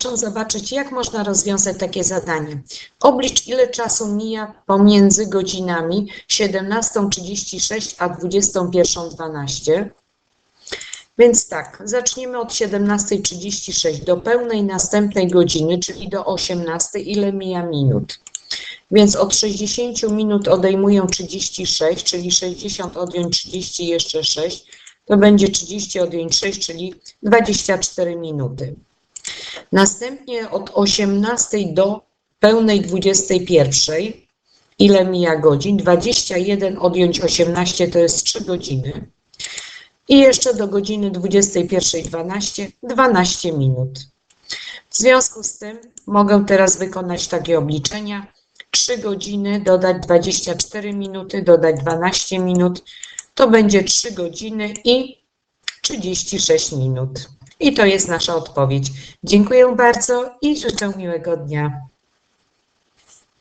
Proszę zobaczyć, jak można rozwiązać takie zadanie. Oblicz, ile czasu mija pomiędzy godzinami 17.36 a 21.12. Więc tak, zaczniemy od 17.36 do pełnej następnej godziny, czyli do 18.00, ile mija minut. Więc od 60 minut odejmują 36, czyli 60 odjąć 30 jeszcze 6, to będzie 30 odjąć 6, czyli 24 minuty. Następnie od 18 do pełnej 21, ile mija godzin? 21 odjąć 18 to jest 3 godziny. I jeszcze do godziny 21.12 12 minut. W związku z tym mogę teraz wykonać takie obliczenia. 3 godziny dodać 24 minuty, dodać 12 minut, to będzie 3 godziny i 36 minut. I to jest nasza odpowiedź. Dziękuję bardzo i życzę miłego dnia.